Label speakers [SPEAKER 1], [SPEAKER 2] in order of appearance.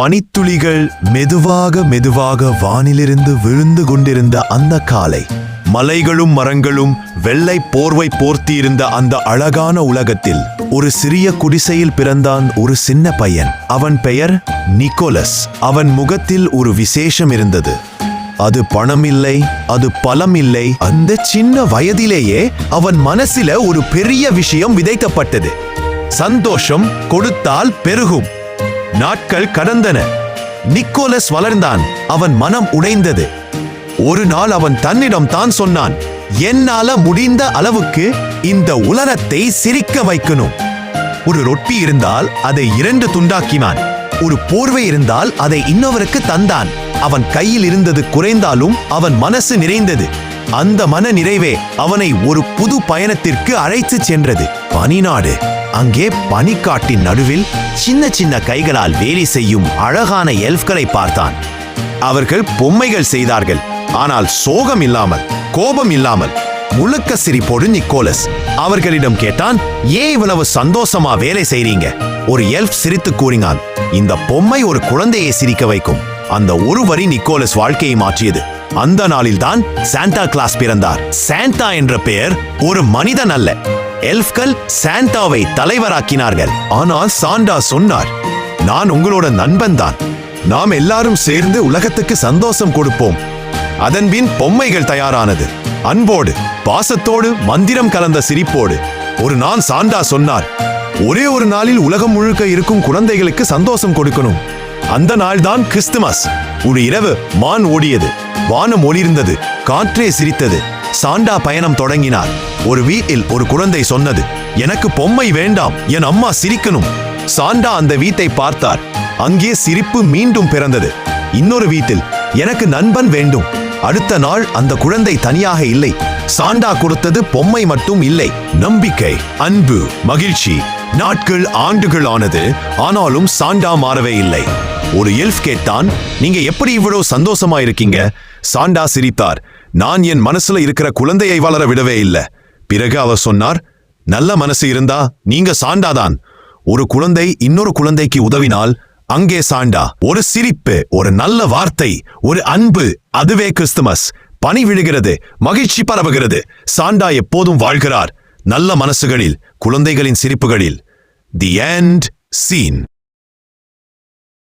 [SPEAKER 1] பனித்துளிகள் மெதுவாக மெதுவாக வானிலிருந்து விழுந்து கொண்டிருந்த அந்த காலை மலைகளும் மரங்களும் வெள்ளை போர்வை போர்த்தியிருந்த அந்த அழகான உலகத்தில் ஒரு சிறிய குடிசையில் பிறந்தான் ஒரு சின்ன பையன். அவன் பெயர் நிக்கோலஸ். அவன் முகத்தில் ஒரு விசேஷம் இருந்தது. அது பணம் இல்லை அது பலம் இல்லை அந்த சின்ன வயதிலேயே அவன் மனசில ஒரு பெரிய விஷயம் விதைக்கப்பட்டது. சந்தோஷம் கொடுத்தால் பெருகும். நாட்கள் கடந்தன. நிக்கோலஸ் வளர்ந்தான். அவன் மனம் உடைந்தது. ஒரு நாள் அவன் தன்னிடம் தான் சொன்னான் என்னால முடிந்த அளவுக்கு இந்த உலகத்தை சிரிக்க வைக்கணும். ஒரு ரொட்டி இருந்தால் அதை இரண்டு துண்டாக்கினான். ஒரு போர்வை இருந்தால் அதை இன்னொருவருக்கு தந்தான். அவன் கையில் இருந்தது குறைந்தாலும் அவன் மனசு நிறைந்தது. அந்த மன நிறைவே அவனை ஒரு புது பயணத்திற்கு அழைத்துச் சென்றது. பனிநாடு. அங்கே பனிக்காட்டின் நடுவில் சின்ன சின்ன கைகளால் வேலை செய்யும் அழகான எல்ஃப்களை பார்த்தான். அவர்கள் பொம்மைகள் செய்தார்கள். ஆனால் சோகம் இல்லாமல் கோபம் இல்லாமல் முழுக்க சிரிப்போடு நிக்கோலஸ் அவர்களிடம் கேட்டான் ஏன் இவ்வளவு சந்தோஷமா வேலை செய்றீங்க? ஒரு எல்ஃப் சிரித்து கூறினான் இந்த பொம்மை ஒரு குழந்தையை சிரிக்க வைக்கும். அந்த ஒரு வரி நிக்கோலஸ் வாழ்க்கையை மாற்றியது. அந்த நாளில்தான் சாண்டா கிளாஸ் பிறந்தார். சாண்டா என்ற பெயர் ஒரு மனிதன் அல்ல. எல்ஃப்கள் சாண்டாவை தலைவராக்கினார்கள். ஆனால் சாண்டா சொன்னார் நான் உங்களோட நண்பன் தான் நாம் எல்லாரும் சேர்ந்து உலகத்துக்கு சந்தோஷம் கொடுப்போம். அதன்பின் பொம்மைகள் தயாரானது. அன்போடு பாசத்தோடு மந்திரம் கலந்த சிரிப்போடு. ஒரு நான் சாண்டா சொன்னார் ஒரே ஒரு நாளில் உலகம் முழுக்க இருக்கும் குழந்தைகளுக்கு சந்தோஷம் கொடுக்கணும். அந்த நாள்தான் கிறிஸ்துமஸ். ஒரு இரவு மான் ஓடியது. வானம் ஒளிர்ந்தது காற்றே சிரித்தது. சாண்டா பயணம் தொடங்கினார். ஒரு வீட்டில் ஒரு குழந்தை சொன்னது எனக்கு பொம்மை வேண்டாம் என் அம்மா சிரிக்கணும். சாண்டா அந்த வீட்டை பார்த்தார். அங்கே சிரிப்பு மீண்டும் பிறந்தது. இன்னொரு வீட்டில் எனக்கு நண்பன் வேண்டும். அடுத்த நாள் அந்த குழந்தை தனியாக இல்லை. சாண்டா கொடுத்தது பொம்மை மட்டும் இல்லை. நம்பிக்கை அன்பு மகிழ்ச்சி. நாட்கள் ஆண்டுகள் ஆனது ஆனாலும் சாண்டா மாறவே இல்லை. ஒரு எல்ஃப் கேட்டான் நீங்க எப்படி இவ்வளவு சந்தோஷமா இருக்கீங்க? சாண்டா சிரித்தார் நான் என் மனசுல இருக்கிற குழந்தையை வளர விடவே இல்லை. பிறகு அவர் சொன்னார் நல்ல மனசு இருந்தா நீங்க சாண்டாதான் ஒரு குழந்தை இன்னொரு குழந்தைக்கு உதவினால் அங்கே சாண்டா. ஒரு சிரிப்பு ஒரு நல்ல வார்த்தை ஒரு அன்பு அதுவே கிறிஸ்துமஸ். பனி விழுகிறது மகிழ்ச்சி பரவுகிறது. சாண்டா எப்போதும் வாழ்கிறார் நல்ல மனசுகளில் குழந்தைகளின் சிரிப்புகளில். The end scene